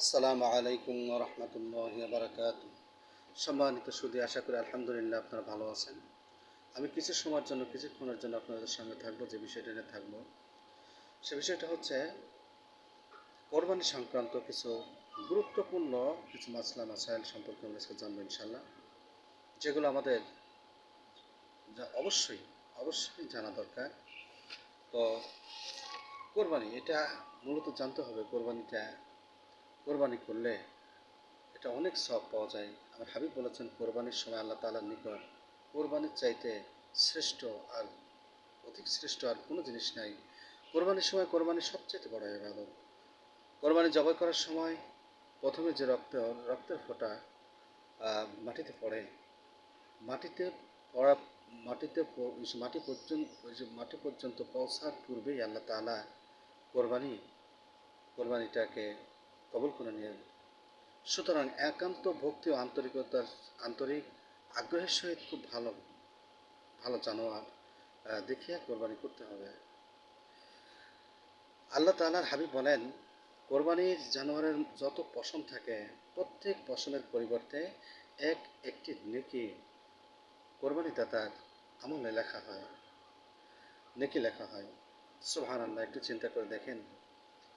আসসালামু আলাইকুম রহমতুল্লাহ বারাকাত সম্মানিত সুদী, আশা করি আলহামদুলিল্লাহ আপনারা ভালো আছেন। আমি কিছু সময়ের জন্য কিছুক্ষণের জন্য আপনাদের সঙ্গে থাকব, যে বিষয়টা নিয়ে থাকব। সে বিষয়টা হচ্ছে, কোরবানি সংক্রান্ত কিছু গুরুত্বপূর্ণ কিছু মাসলা, মাসাইল সম্পর্কে আমরা জানব ইনশাল্লাহ যেগুলো আমাদের যা অবশ্যই অবশ্যই জানা দরকার। তো কোরবানি, এটা মূলত জানতে হবে কোরবানিটা কোরবানি করলে এটা অনেক সব পাওয়া যায়। আমার হাবিব বলেছেন, কোরবানির সময় আল্লাহ তালার নিকট কোরবানির চাইতে শ্রেষ্ঠ আর অধিক শ্রেষ্ঠ আর কোনো জিনিস নাই। কোরবানির সময় কোরবানি সবচেয়ে বড় ইবাদত। কোরবানি জবাই করার সময় প্রথমে যে রক্ত, রক্তের ফোঁটা মাটিতে পড়ে। মাটিতে পড়া, মাটিতে মাটি পর্যন্ত মাটি পর্যন্ত পৌঁছার পূর্বেই আল্লাহ তাআলা কোরবানি, কোরবানিটাকে কবুল করে নিলেন সুতরাং একান্ত ভক্তি ও আন্তরিকতার, আন্তরিক আগ্রহের সহিত খুব ভালো ভালো জানোয়ার দেখিয়া কোরবানি করতে হবে। আল্লাহ তাআলার হাবিব বলেন, কোরবানির জানোয়ারের যত পশম থাকে, প্রত্যেক পশমের পরিবর্তে এক একটি নেকি কোরবানি দাতার আমলে লেখা হয়। নেকি লেখা হয়। সোহান আল্লাহ একটু চিন্তা করে দেখেন,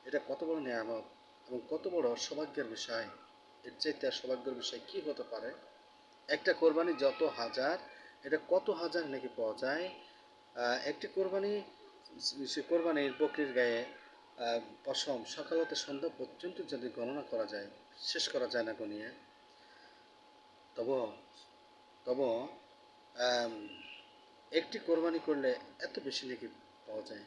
এটা কত বড় নিয়ামত। এবং কত বড় সৌভাগ্যের বিষয়, এর চাইতে আর সৌভাগ্যের বিষয় কি হতে পারে? একটা কোরবানি যত হাজার, এটা কত হাজার নাকি পাওয়া যায়? একটি কোরবানি, সে কোরবানির বকরির গায়ে পশম সকাল হতে সন্ধ্যা পর্যন্ত যদি গণনা করা যায়, শেষ করা যায় না গনিয়ে? তবু তবু একটি কোরবানি করলে এত বেশি নাকি পাওয়া যায়?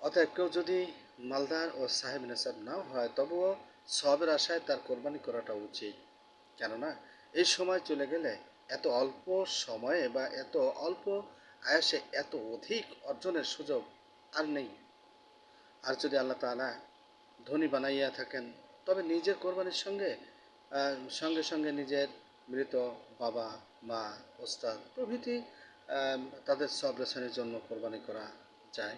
অতএব কেউ যদি মালদার ও সাহেব নেসাব নাও হয়, তবুও সবের আশায় তার কোরবানি করাটা উচিত। কেননা, এই সময় চলে গেলে এত অল্প সময়ে বা এত অল্প আয়াসে এত অধিক অর্জনের সুযোগ আর নেই। আর যদি আল্লাহ তাআলা ধনী বানাইয়া থাকেন, তবে নিজের কোরবানির সঙ্গে সঙ্গে সঙ্গে নিজের মৃত বাবা, মা, ওস্তাদ প্রভৃতি তাদের সব রেশনের জন্য কোরবানি করা যায়।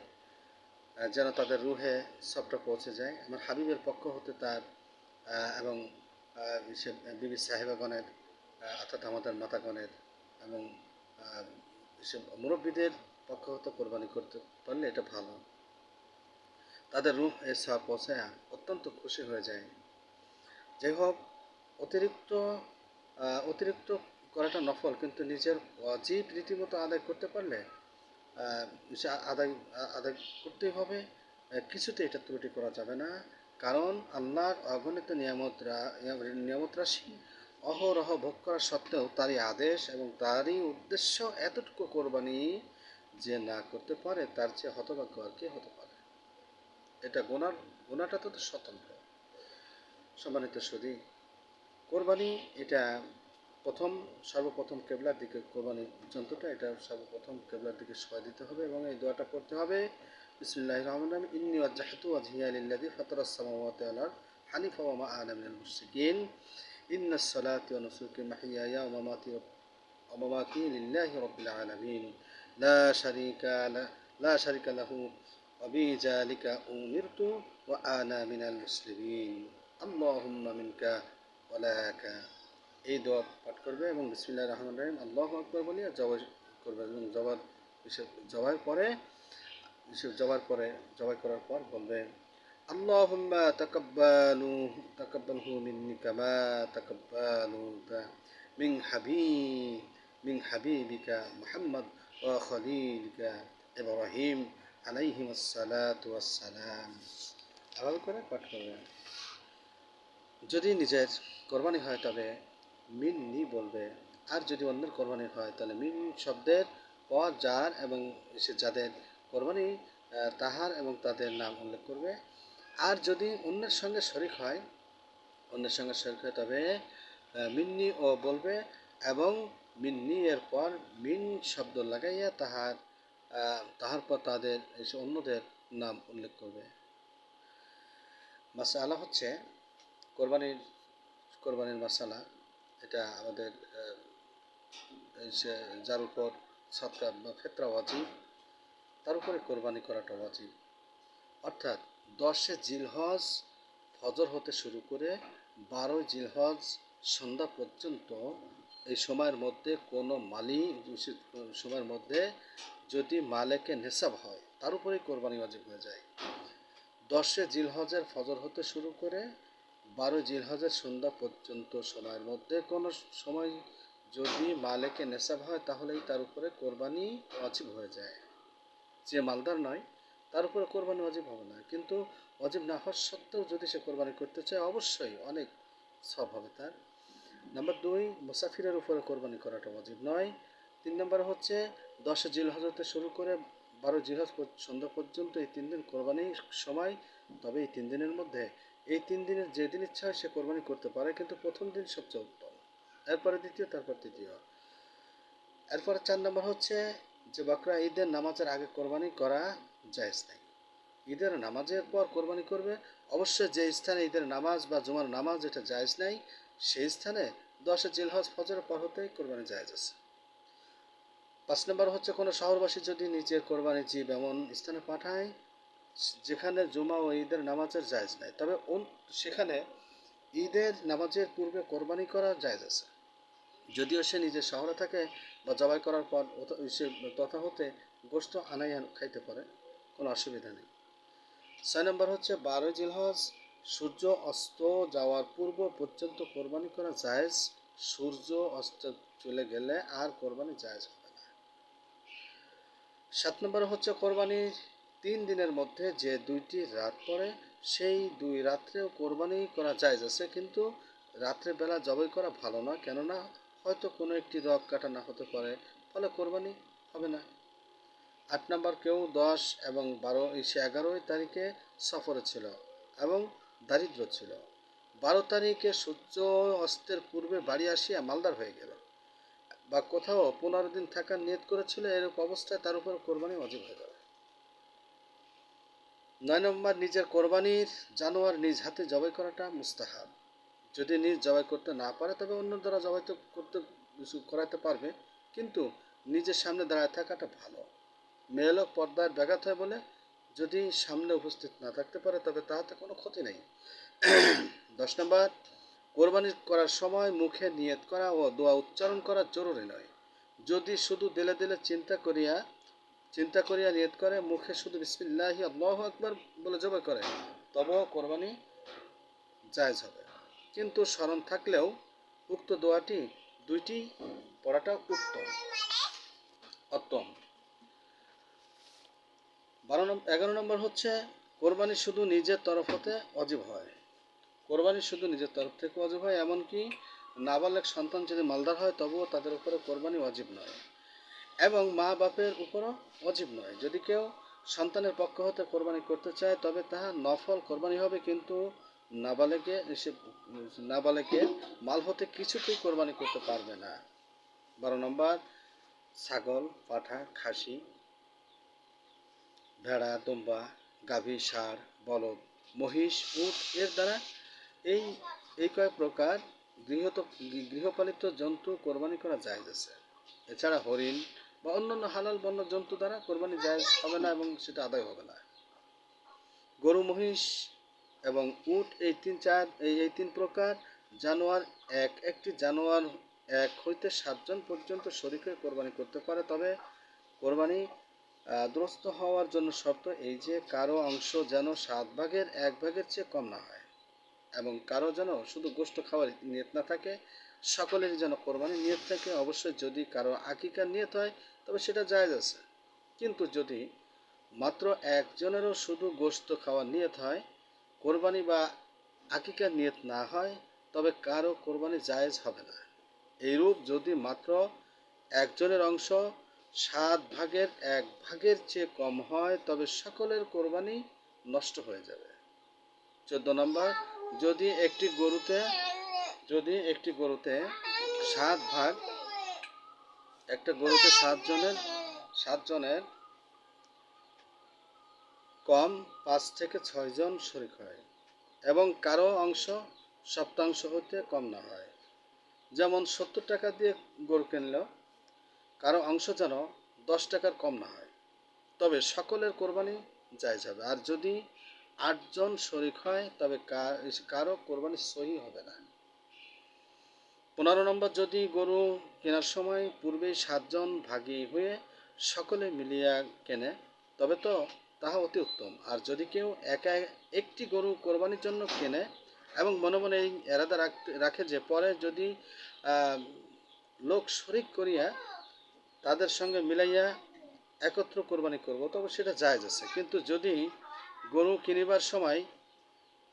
যেন তাদের রুহে সবটা পৌঁছে যায়। আমার হাবিবের পক্ষ হতে তার এবং সে বিবি সাহেবাগণের অর্থাৎ আমাদের মাতাগণের এবং সে মুরব্বীদের পক্ষ হতে কোরবানি করতে পারলে এটা ভালো। তাদের রূহ এ সব পৌঁছায় অত্যন্ত খুশি হয়ে যায়। যাই হোক, অতিরিক্ত অতিরিক্ত করাটা নফল, কিন্তু নিজের অজীব রীতিমতো আদায় করতে পারলে আদায় আদায় করতেই হবে। কিছুতে এটা ত্রুটি করা যাবে না। কারণ আল্লাহর অগণিত নিয়ামত রা- নিয়ামত রাশি অহরহ ভোগ করা সত্ত্বেও তারই আদেশ এবং তারই উদ্দেশ্য এতটুকু কোরবানি যে না করতে পারে, তার চেয়ে হতভাগ্য আর কে হতে পারে? এটা গোনার, গোনাটা তো স্বতন্ত্র সম্মানিত সুদী কোরবানি এটা প্রথম সর্বপ্রথম কেবলার দিকে কোরবানি যন্ত্রটা এটা সর্বপ্রথম কেবলার দিকে সবাই দিতে হবে এবং এই দোয়াটা পড়তে হবে বিসমিল্লাহ রহমান রহিম, ইন্নি ওয়াজ্জাহাতু ওয়াজহিয়া লিল্লাযী ফাতারাস সামাওয়াতি ওয়াল হানিফা ওয়া মা আনা মুশরিকিন, ইন্নাস সালাতি ওয়া নুসুকি ওয়া মামাতি ওয়া মামাতি লিল্লাহি রাব্বিল আলামিন, লা শারীকা লা লা শারীকা লাহু, ওয়া উমিরতু ওয়া আনা মিনাল মুসলিমিন, আল্লাহুম্মা মিনকা ওয়া লাকা এই দোয়া পাঠ করবে এবং বিসমিল্লাহ রহমান রহিম আল্লাহ আকবর বলে আর জবাই করবে এবং জবার এসব জবাইয়ের পরে এসব জবার পরে জবাই করার পর বলবে اللهم تقبلوا تقبله مني كما تقبلوا من حبيب من حبيبك محمد وخليلك إبراهيم عليهم الصلاة والسلام এভাবে করে পাঠ করবে যদি নিজের কোরবানি হয় তবে মিন্নি বলবে। আর যদি অন্যের কোরবানি হয়, তাহলে মিন শব্দের পর যার এবং সে যাদের কোরবানি তাহার এবং তাদের নাম উল্লেখ করবে। আর যদি অন্যের সঙ্গে শরিক হয়, অন্যের সঙ্গে শরিক হয়, তবে মিন্নি ও বলবে এবং মিন্নি এর পর মিন শব্দ লাগাইয়া তাহার তাহার পর তাদের এসে অন্যদের নাম উল্লেখ করবে। মাসালা হচ্ছে কোরবানির কোরবানির মশালা এটা আমাদের যার উপর বা ফেতরা ওয়াজিব, তার উপরে কোরবানি করাটা ওয়াজিব। অর্থাৎ দশে জিলহজ ফজর হতে শুরু করে বারোই জিলহজ সন্ধ্যা পর্যন্ত এই সময়ের মধ্যে কোনো মালি, সময়ের মধ্যে যদি মালেকে নেশাব হয়, তার উপরেই কোরবানি ওয়াজিব হয়ে যায়। দশে জিলহজের ফজর হতে শুরু করে বারো জিলহজের সন্ধ্যা পর্যন্ত সময়ের মধ্যে কোনো সময় যদি মালেকে নেশাব হয়, তাহলেই তার উপরে কোরবানি ওয়াজিব হয়ে যায়। যে মালদার নয়, তার উপরে কোরবানি ওয়াজিব হবে না। কিন্তু ওয়াজিব না হওয়ার সত্ত্বেও যদি সে কোরবানি করতে চায়, অবশ্যই অনেক সব হবে তার। নাম্বার দুই, মুসাফিরের উপরে কোরবানি করাটা ওয়াজিব নয়। তিন নম্বর হচ্ছে, দশে জিলহজ হতে শুরু করে বারো জিলহজ সন্ধ্যা পর্যন্ত এই তিন দিন কোরবানির সময়, তবে এই তিন দিনের মধ্যে এই তিন দিনের যে দিন ইচ্ছা হয় সে কোরবানি করতে পারে, কিন্তু প্রথম দিন সবচেয়ে উত্তম। এরপরে দ্বিতীয়, তারপর তৃতীয়। এরপরে চার নম্বর হচ্ছে যে বাকরা ঈদের নামাজের আগে কোরবানি করা জায়েজ নেই। ঈদের নামাজের পর কোরবানি করবে, অবশ্যই যে স্থানে ঈদের নামাজ বা জুমার নামাজ যেটা জায়েজ নেই, সেই স্থানে দশে জিলহজ ফজরের পর হতেই কোরবানি জায়েজ আছে। পাঁচ নম্বর হচ্ছে কোনো শহরবাসী যদি নিজের কোরবানি জীব এমন স্থানে পাঠায় যেখানে জুমা ও ঈদের নামাজের জায়েজ নাই। তবে সেখানে ঈদের নামাজের পূর্বে কোরবানি করা জায়জ আছে। যদিও সে নিজের শহরে থাকে বা জবাই করার পর সে তথা হতে গোস্ত আনাই খাইতে পারে, কোনো অসুবিধা নেই। ছয় নম্বর হচ্ছে, বারোই জিলহজ, সূর্য অস্ত যাওয়ার পূর্ব পর্যন্ত কোরবানি করা জায়েজ। সূর্য অস্ত চলে গেলে আর কোরবানি জায়েজ হবে না। সাত নম্বর হচ্ছে, কোরবানির তিন দিনের মধ্যে যে দুইটি রাত পড়ে, সেই দুই রাত্রেও কোরবানি করা জায়েজ আছে। কিন্তু রাত্রে বেলা জবাই করা ভালো না, কেননা হয়তো কোনো একটি রগ কাটা না হতে পারে, ফলে কোরবানি হবে না। আট নম্বর, কেউ দশ এবং বারো সে এগারোই তারিখে সফরে ছিল এবং দারিদ্র ছিল। বারো তারিখে সূর্য অস্তের পূর্বে বাড়ি আসিয়া মালদার হয়ে গেল বা কোথাও পনেরো দিন থাকার নিয়ত করেছিল এরকম অবস্থায় তার উপর কোরবানি অজীব হয়ে যাবে নয় নম্বর, নিজের কোরবানির জানোয়ার নিজ হাতে জবাই করাটা মুস্তাহাব। যদি নিজ জবাই করতে না পারে, তবে অন্য দ্বারা জবাই তো করতে করাতে পারবে। কিন্তু নিজের সামনে দাঁড়ায় থাকাটা ভালো। মেয়ে লোক পর্দার ব্যাঘাত হয় বলে যদি সামনে উপস্থিত না থাকতে পারে, তবে তাহাতে কোনো ক্ষতি নেই। দশ নম্বর, কোরবানি করার সময় মুখে নিয়ত করা ও দোয়া উচ্চারণ করা জরুরি নয়। যদি শুধু দিলে দিলে চিন্তা করিয়া চিন্তা করিয়া নিয়ত করে, মুখে শুধু বিসমিল্লাহি, আল্লাহ আকবার বলে জবাই করে, তবেও কোরবানি জায়জ হবে। কিন্তু স্মরণ থাকলেও উক্ত দোয়াটি দুইটি, পড়াটা উত্তম। উত্তম বারো নম্বর এগারো নম্বর হচ্ছে, কোরবানি শুধু নিজের তরফ হতে অজীব হয়। কোরবানি শুধু নিজের তরফ থেকে অজীব হয়, এমনকি নাবালেক সন্তান যদি মালদার হয়, তবুও তাদের উপরে কোরবানি অজীব নয়। এবং মা বাপের উপরও অজীব নয়। যদি কেউ সন্তানের পক্ষ হতে কোরবানি করতে চায়, তবে তাহা নফল কোরবানি হবে, কিন্তু নাবালেকে সে নাবালেকে মাল হতে কিছুতেই কোরবানি করতে পারবে না। বারো নম্বর, ছাগল, পাঠা, খাসি, ভেড়া, দুম্বা, গাভী, ষাঁড়, বলদ, মহিষ, উট, এর দ্বারা এই এই কয়েক প্রকার গৃহত গৃহপালিত জন্তু কোরবানি করা যায় আছে এছাড়া হরিণ বা অন্যান্য হালাল বন্য জন্তু দ্বারা কোরবানি জায়েজ হবে না এবং সেটা আদায় হবে না। গরু, মহিষ এবং উট এই তিন চার এই তিন প্রকার জানোয়ার এক। একটি জানোয়ার এক হইতে সাতজন পর্যন্ত শরীরকে কোরবানি করতে পারে, তবে কোরবানি দুরস্ত হওয়ার জন্য শর্ত এই যে কারও অংশ যেন সাত ভাগের এক ভাগের চেয়ে কম না হয় এবং কারও যেন শুধু গোস্ত খাওয়ার নিয়ত না থাকে সকলেরই যেন কোরবানি নিয়ত থাকে। অবশ্যই যদি কারও আকিকার নিয়ত হয়, তবে সেটা জায়েজ আছে। কিন্তু যদি মাত্র একজনেরও শুধু গোস্ত খাওয়ার নিয়ত হয়, কোরবানি বা আকিকার নিয়ত না হয়, তবে কারও কোরবানি জায়েজ হবে না। এইরূপ যদি মাত্র একজনের অংশ সাত ভাগের এক ভাগের চেয়ে কম হয়, তবে সকলের কোরবানি নষ্ট হয়ে যাবে। চোদ্দ নম্বর, যদি একটি গরুতে যদি একটি গরুতে সাত ভাগ, একটা গরুতে সাতজনের সাতজনের কম পাঁচ থেকে ছয়জন শরিক হয় এবং কারও অংশ সপ্তাংশ হতে কম না হয়। যেমন সত্তর টাকা দিয়ে গরু কিনলেও কারও অংশ যেন দশ টাকার কম না হয়। তবে সকলের কোরবানি জায়জ যাবে আর যদি আটজন শরিক হয়, তবে কারও কোরবানি সহি হবে না। পনেরো নম্বর যদি গরু কেনার সময় পূর্বেই সাতজন ভাগী হয়ে সকলে মিলিয়া কেনে, তবে তো তাহা অতি উত্তম। আর যদি কেউ একা একটি গরু কোরবানির জন্য কেনে এবং মনে মনে এই এরাদা রাখে যে পরে যদি লোক শরিক করিয়া তাদের সঙ্গে মিলাইয়া একত্র কোরবানি করব, তবে সেটা জায়েজ আছে। কিন্তু যদি গরু কিনিবার সময়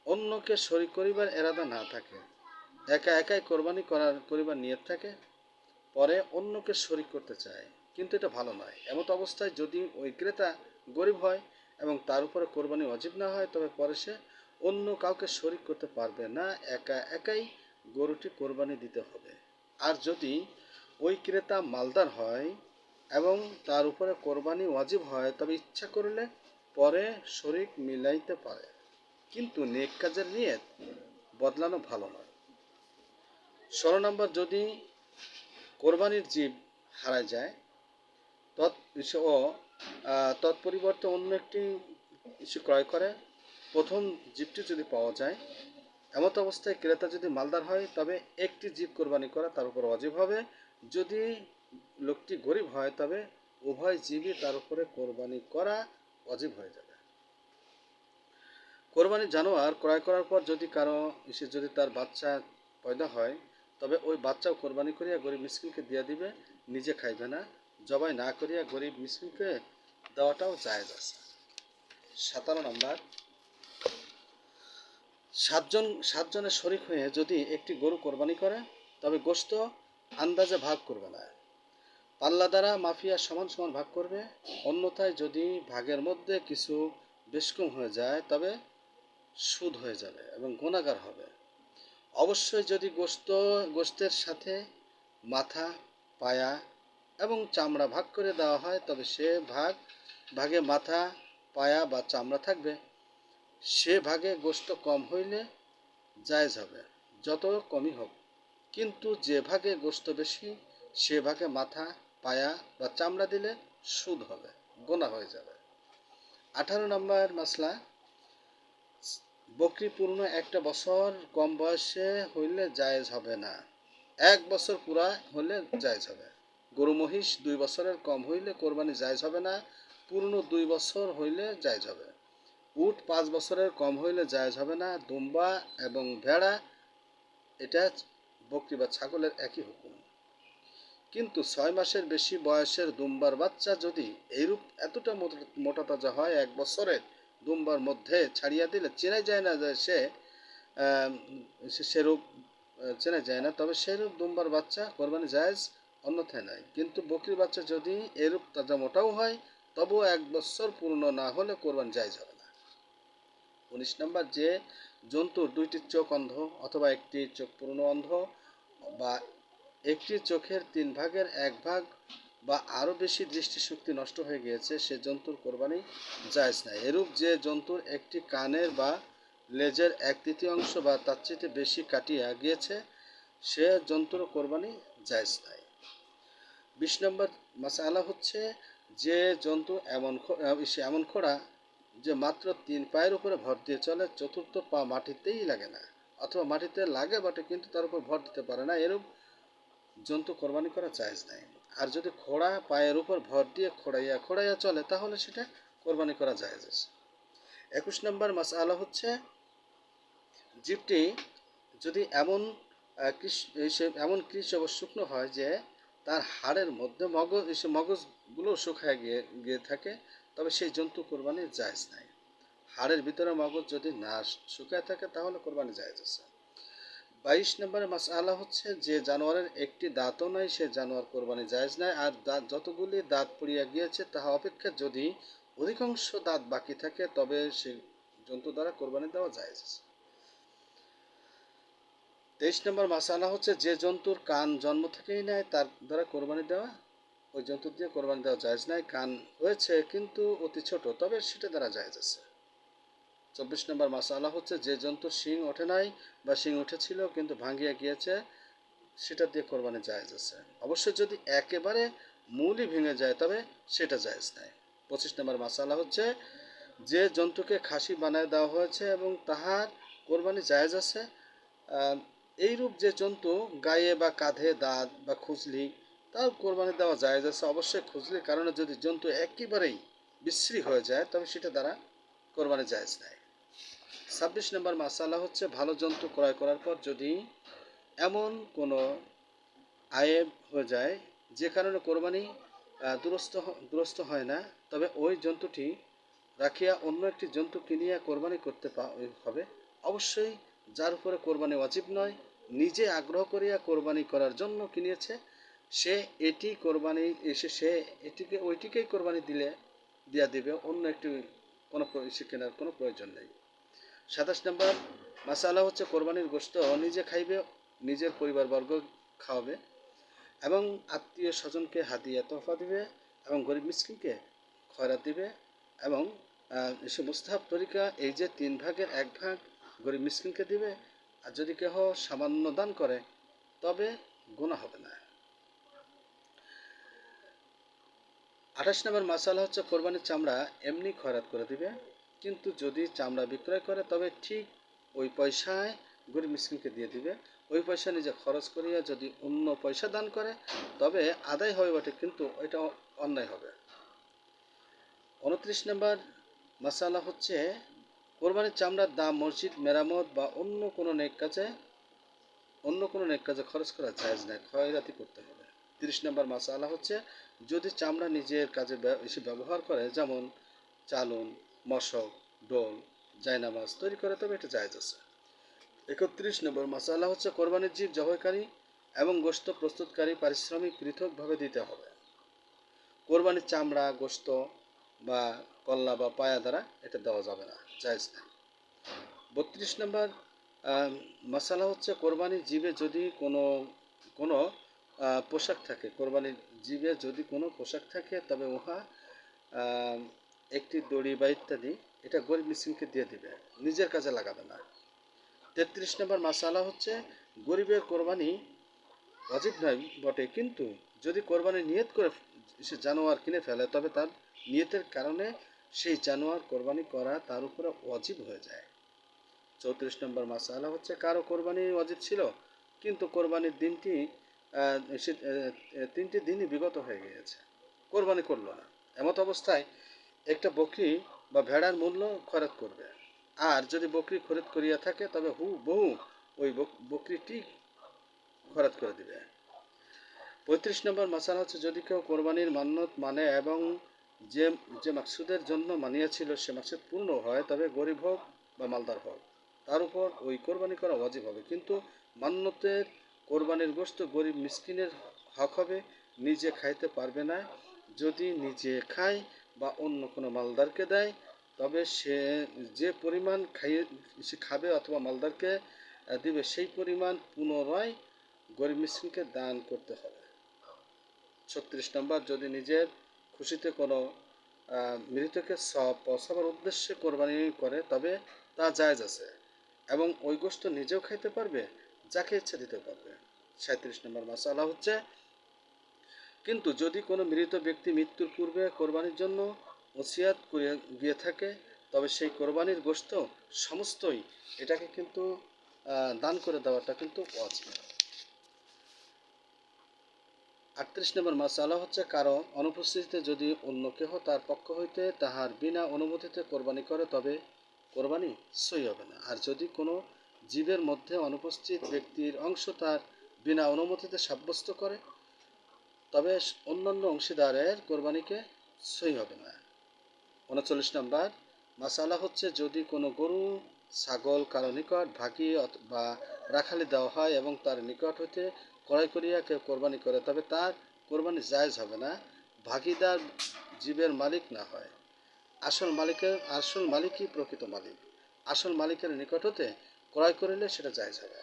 অন্যকে শরিক করিবার এরাদা না থাকে একা একাই কোরবানি করার করিবার নিয়ত থাকে, পরে অন্যকে শরিক করতে চায়। কিন্তু এটা ভালো নয়। এমত অবস্থায় যদি ওই ক্রেতা গরিব হয় এবং তার উপরে কোরবানি অজীব না হয়, তবে পরে সে অন্য কাউকে শরিক করতে পারবে না। একা একাই গরুটি কোরবানি দিতে হবে। আর যদি ওই ক্রেতা মালদার হয় এবং তার উপরে কোরবানি ওয়াজিব হয়, তবে ইচ্ছা করলে পরে শরিক মিলাইতে পারে। কিন্তু নেক কাজের নিয়ত বদলানো ভালো নয়। ষোলো নম্বর যদি কোরবানির জীব হারায় যায়, তৎ ও তৎপরিবর্তে অন্য একটি কিছু ক্রয় করে। প্রথম জীবটি যদি পাওয়া যায়, এমত অবস্থায় ক্রেতা যদি মালদার হয়, তবে একটি জীব কোরবানি করা তার উপর অজীব হবে। যদি লোকটি গরিব হয়, তবে উভয় জীবই তার উপরে কোরবানি করা অজীব হয়ে যাবে। কোরবানির জানোয়ার ক্রয় করার পর যদি কারও এসে যদি তার বাচ্চা পয়দা হয় তবে ওই বাচ্চাও কোরবানি করিয়া গরিব মিসকিনকে দিয়া দিবে, নিজে খাইবে না। জবাই না করিয়া গরিব মিসকিনকে দেওয়াটাও জায়েজ আছে। সাতারো নম্বর। সাতজন সাতজনের শরিক হয়ে যদি একটি গরু কোরবানি করে, তবে গোশত আন্দাজে ভাগ করবে না। পাল্লা দ্বারা মাফিয়া সমান সমান ভাগ করবে। অন্যথায় যদি ভাগের মধ্যে কিছু বেশকম হয়ে যায়, তবে সুদ হয়ে যাবে এবং গুণাগার হবে। অবশ্যই যদি গোস্ত, গোস্তের সাথে মাথা, পায়া এবং চামড়া ভাগ করে দেওয়া হয়, তবে সে ভাগ, ভাগে মাথা, পায়া বা চামড়া থাকবে। সে ভাগে গোস্ত কম হইলে জায়েজ হবে, যত কমই হোক। কিন্তু যে ভাগে গোস্ত বেশি, সে ভাগে মাথা, পায়া বা চামড়া দিলে সুদ হবে, গোনা হয়ে যাবে। আঠারো নম্বর মাসলা বকরি পূর্ণ একটা বছর কম বয়সে হইলে জায়েজ হবে না। এক বছর পুরা হলে জায়েজ হবে। গরু মহিষ দুই বছরের কম হইলে কোরবানি জায়েজ হবে না, পূর্ণ দুই বছর হইলে জায়েজ হবে। উট পাঁচ বছরের কম হইলে জায়েজ হবে না, দুম্বা এবং ভেড়া, এটা বকরি বা ছাগলের একই হুকুম। কিন্তু ছয় মাসের বেশি বয়সের দুম্বার বাচ্চা যদি এইরূপ এতটা মোটা- তাজা হয় এক বছরের দুম্বার মধ্যে ছাড়িয়া দিলে চেনাই যায় না যে সে সেরূপ চেনা যায় না। তবে সেরূপ দুম্বার বাচ্চা কোরবানি জায়েজ অন্যথায় নাই। কিন্তু বকরির বাচ্চা যদি এরূপ তাজা মোটাও হয়, তবুও এক বছর পূর্ণ না হলে কোরবানি জায়েজ হবে না। উনিশ নম্বর, যে জন্তুর দুইটি চোখ অন্ধ অথবা একটি চোখ পূর্ণ অন্ধ বা একটি চোখের তিন ভাগের এক ভাগ বা আরও বেশি দৃষ্টিশক্তি নষ্ট হয়ে গিয়েছে, সে জন্তুর কোরবানি জায়জ নাই। এরূপ যে জন্তুর একটি কানের বা লেজের এক তৃতীয়াংশ বা তার চেয়ে বেশি কাটিয়া গিয়েছে, সে জন্তুর কোরবানি জায়জ নাই। বিশ নম্বর মাসালা হচ্ছে যে জন্তু এমন সে এমন খোড়া যে মাত্র তিন পায়ের উপরে ভর দিয়ে চলে, চতুর্থ পা মাটিতেই লাগে না, অথবা মাটিতে লাগে বটে, কিন্তু তার উপর ভর দিতে পারে না। এরূপ জন্তু কোরবানি করা জায়েজ নাই। আর যদি খোড়া পায়ের উপর ভর দিয়ে খোড়াইয়া খোড়াইয়া চলে, তাহলে সেটা কোরবানি করা যায় আছে। একুশ নম্বর মাসআলা হচ্ছে, জীবটি যদি এমন এমন কৃষ শুকনো হয় যে তার হাড়ের মধ্যে মগজ এসে মগজগুলো শুকায় গিয়ে গিয়ে থাকে, তবে সেই জন্তু কোরবানির জায়েজ নাই। হাড়ের ভিতরে মগজ যদি না শুকায় থাকে, তাহলে কোরবানি জায়েজ আছে। বাইশ নম্বরের মাসআলা হচ্ছে যে জানোয়ারের একটি দাঁতও নাই, সে জানোয়ার কোরবানি জায়েজ নাই, আর দাঁত যতগুলি দাঁত পড়িয়া গিয়েছে তাহা অপেক্ষা যদি অধিকাংশ দাঁত বাকি থাকে, তবে সে জন্তু দ্বারা কোরবানি দেওয়া আছে। তেইশ নম্বর মাসালা হচ্ছে যে জন্তুর কান জন্ম থেকেই নেয় তার দ্বারা কোরবানি দেওয়া, ওই জন্তু দিয়ে কোরবানি দেওয়া জায়েজ নাই, কান হয়েছে কিন্তু অতি ছোট, তবে সেটা দ্বারা জায়েজ আছে। চব্বিশ নম্বর মাসালা হচ্ছে, যে জন্তুর শিং ওঠে নাই বা শিং উঠেছিল কিন্তু ভাঙ্গিয়া গিয়েছে, সেটা দিয়ে কোরবানি জায়েজ আছে। অবশ্যই যদি একেবারে মূলই ভেঙে যায়, তবে সেটা জায়েজ নাই। পঁচিশ নম্বর মাসালা হচ্ছে, যে জন্তুকে খাসি বানায় দেওয়া হয়েছে এবং তাহার কোরবানি জায়েজ আছে এইরূপ যে জন্তু গায়ে বা কাঁধে দাঁত বা খুজলি, তার কোরবানি দেওয়া জায়েজ আছে। অবশ্যই খুজলির কারণে যদি জন্তু একেবারেই বিশ্রী হয়ে যায়, তবে সেটা দ্বারা কোরবানি জায়েজ নেয় ছাব্বিশ নম্বর মাসালা হচ্ছে ভালো জন্তু ক্রয় করার পর যদি এমন কোনো আয়েব হয়ে যায়, যে কারণে কোরবানি দুরস্ত দুরস্ত হয় না, তবে ওই জন্তুটি রাখিয়া অন্য একটি জন্তু কিনিয়া কোরবানি করতে হবে। অবশ্যই যার উপরে কোরবানি অজীব নয়, নিজে আগ্রহ করিয়া কোরবানি করার জন্য কিনিয়েছে, সে এটি কোরবানি, এসে সে এটিকে, ওইটিকেই কোরবানি দিলে, দিয়া দিবে, অন্য একটি কোনো কেনার কোনো প্রয়োজন নেই। সাতাশ নম্বর, মাসালা হচ্ছে কোরবানির গোশত, নিজে খাইবে, নিজের পরিবারবর্গ খাওয়াবে, এবং আত্মীয় স্বজনকে হাতিয়া তোহফা দিবে, এবং গরিব মিসকিনকে খয়রাত দিবে, এবং সে মুস্তাহাব তরিকা, এই যে তিন ভাগের এক ভাগ গরিব মিসকিনকে দিবে, আর যদি কেহ সামান্য দান করে, তবে গোনা হবে না। আঠাশ নম্বর মাসালা হচ্ছে কোরবানির চামড়া এমনি খয়রাত করে দিবে কিন্তু যদি চামড়া বিক্রয় করে, তবে ঠিক ওই পয়সায় গরিব মিসকিনকে দিয়ে দিবে। ওই পয়সা নিজে খরচ করিয়া যদি অন্য পয়সা দান করে, তবে আদায় হবে বটে, কিন্তু এটা অন্যায় হবে। উনত্রিশ নম্বর মাসালা হচ্ছে, কোরবানির চামড়ার দাম মসজিদ, মেরামত বা অন্য কোনো নেক কাজে, অন্য কোনো নেক কাজে খরচ করা জায়েজ নয় খয়রাতি করতে হবে। তিরিশ নম্বর মাসালা হচ্ছে, যদি চামড়া নিজের কাজে এসে ব্যবহার করে, যেমন চালন মশক, ডোল জায়নামাজ তৈরি করে, তবে এটা জায়েজ আছে। একত্রিশ নম্বর মাসালা হচ্ছে কোরবানির জীব জবাইকারী এবং গোশত প্রস্তুতকারী পারিশ্রমিক পৃথকভাবে দিতে হবে। কোরবানির চামড়া, গোশত বা কল্লা বা পায়া দ্বারা এটা দেওয়া যাবে না, জায়েজ না। বত্রিশ নম্বর মাসালা হচ্ছে কোরবানির জীবে যদি কোনো কোনো পোশাক থাকে, কোরবানির জীবে যদি কোনো পোশাক থাকে, তবে উহা একটি দড়ি বা ইত্যাদি, এটা গরিব মিসকিনকে দিয়ে দিবে। নিজের কাজে লাগাবে না। তেত্রিশ নম্বর মাসালা হচ্ছে, গরিবের কোরবানি অজিব নয়, বটে। কিন্তু যদি কোরবানি নিয়ত করে সে জানোয়ার কিনে ফেলে, তবে তার নিয়তের কারণে সেই জানোয়ার কোরবানি করা তার উপরে অজীব হয়ে যায়। চৌত্রিশ নম্বর মাসালা হচ্ছে, কারও কোরবানি অজিব ছিল, কিন্তু কোরবানির দিনটি তিনটি দিনই বিগত হয়ে গিয়েছে। কোরবানি করল না। এমত অবস্থায় একটা বকরি বা ভেড়ার মূল্য খরচ করবে। আর যদি বকরি খরিদ করিয়া থাকে, তবে হু বহু ওই বকরিটি খরচ করে দিবে। পঁয়ত্রিশ নম্বর মাসালা হচ্ছে, যদি কেউ কোরবানির মান্যত মানে এবং যে যে মাকসুদের জন্য মানিয়াছিল, সে মাকসুদ পূর্ণ হয়, তবে গরিব হোক বা মালদার হোক, তার উপর ওই কোরবানি করা অজীব হবে। কিন্তু মান্যতের কোরবানির গোস্ত গরিব মিসকিনের হক হবে, নিজে খাইতে পারবে না। যদি নিজে খায় বা অন্য কোনো মালদারকে দেয়, তবে সে যে পরিমাণ খাইয়ে, সে খাবে অথবা মালদারকে দিবে, সেই পরিমাণ পুনরায় গরিব মিসকিনকে দান করতে হবে। ছত্রিশ নম্বর, যদি নিজের খুশিতে কোনো মৃতকে সব পৌঁছাবার উদ্দেশ্যে কোরবানি করে, তবে তা জায়জ আছে এবং ওই গোষ্ঠ নিজেও খাইতে পারবে, যাকে ইচ্ছা দিতে পারবে। সাঁত্রিশ নম্বর মাসালা হচ্ছে কিন্তু যদি কোনো মৃত ব্যক্তি মৃত্যুর পূর্বে কোরবানির জন্য ওসিয়াত করে গিয়ে থাকে, তবে সেই কোরবানির গোস্ত সমস্তই এটাকে কিন্তু দান করে দেওয়াটা কিন্তু অজিব আটত্রিশ নম্বর মাসালা হচ্ছে, কারও অনুপস্থিতিতে যদি অন্য কেহ তার পক্ষ হইতে তাহার বিনা অনুমতিতে কোরবানি করে, তবে কোরবানি সই হবে না। আর যদি কোনো জীবের মধ্যে অনুপস্থিত ব্যক্তির অংশ তার বিনা অনুমতিতে সাব্যস্ত করে তবে অন্যান্য অংশীদারের কোরবানিকে সই হবে না। উনচল্লিশ নম্বর, মাসালা হচ্ছে যদি কোনো গরু, ছাগল কারও নিকট ভাগি বা রাখালি দেওয়া হয় এবং তার নিকট হইতে ক্রয় করিয়া কেউ কোরবানি করে, তবে তার কোরবানি জায়জ হবে না, ভাগিদার জীবের মালিক না হয়। আসল মালিকের আসল মালিকই প্রকৃত মালিক। আসল মালিকের নিকট হতে ক্রয় করিলে সেটা জায়জ হবে।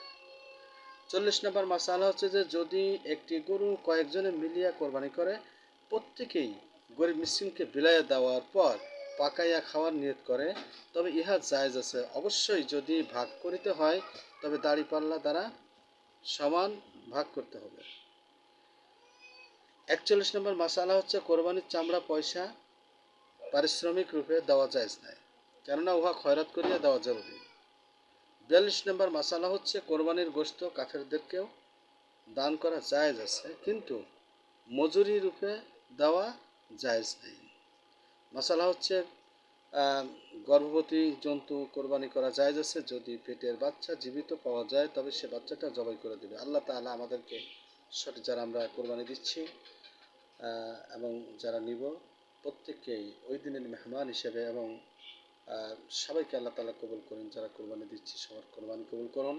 চল্লিশ নম্বর মাসালা হচ্ছে যে যদি একটি গরু কয়েকজনে মিলিয়া কোরবানি করে, প্রত্যেকেই গরিব মিসকিনকে বিলাইয়া দেওয়ার পর পাকাইয়া খাওয়ার নিয়ত করে, তবে ইহা জায়েজ আছে। অবশ্যই যদি ভাগ করিতে হয়, তবে দাড়িপাল্লা দ্বারা সমান ভাগ করতে হবে। একচল্লিশ নম্বর মাসালা হচ্ছে কোরবানির চামড়া পয়সা পারিশ্রমিক রূপে দেওয়া জায়েজ নাই। কেননা উহা খয়রাত করিয়া দেওয়া জরুরি। বিয়াল্লিশ নম্বর মাসালা হচ্ছে কোরবানির গোস্ত কাফেরদেরকেও দান করা জায়েজ আছে, কিন্তু মজুরি রূপে দেওয়া জায়েজ নেই। মশালা হচ্ছে গর্ভবতী জন্তু কোরবানি করা জায়েজ আছে, যদি পেটের বাচ্চা জীবিত পাওয়া যায়, তবে সে বাচ্চাটা জবাই করে দেবে। আল্লাহ তাআলা আমাদেরকে সঠিক যারা আমরা কোরবানি দিচ্ছি এবং যারা নিব, প্রত্যেককেই ওই দিনের মেহমান হিসেবে এবং সবাইকে আল্লাহ তাআলা কবুল করুন, যারা কোরবানি দিচ্ছি সবার কোরবানি কবুল করুন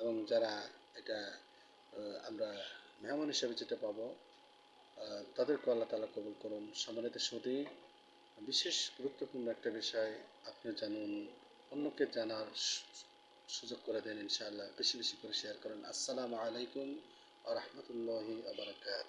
এবং যারা এটা আমরা মেহমান হিসেবে যেটা পাবো তাদেরকে আল্লাহ তালা কবুল করুন। সম্মানিত সুদী বিশেষ গুরুত্বপূর্ণ একটা বিষয় আপনি জানুন, অন্যকে জানার সুযোগ করে দেন ইনশাআল্লাহ। বেশি বেশি করে শেয়ার করেন। আসসালামু আলাইকুম আ রহমতুল্লাহি আবরকাত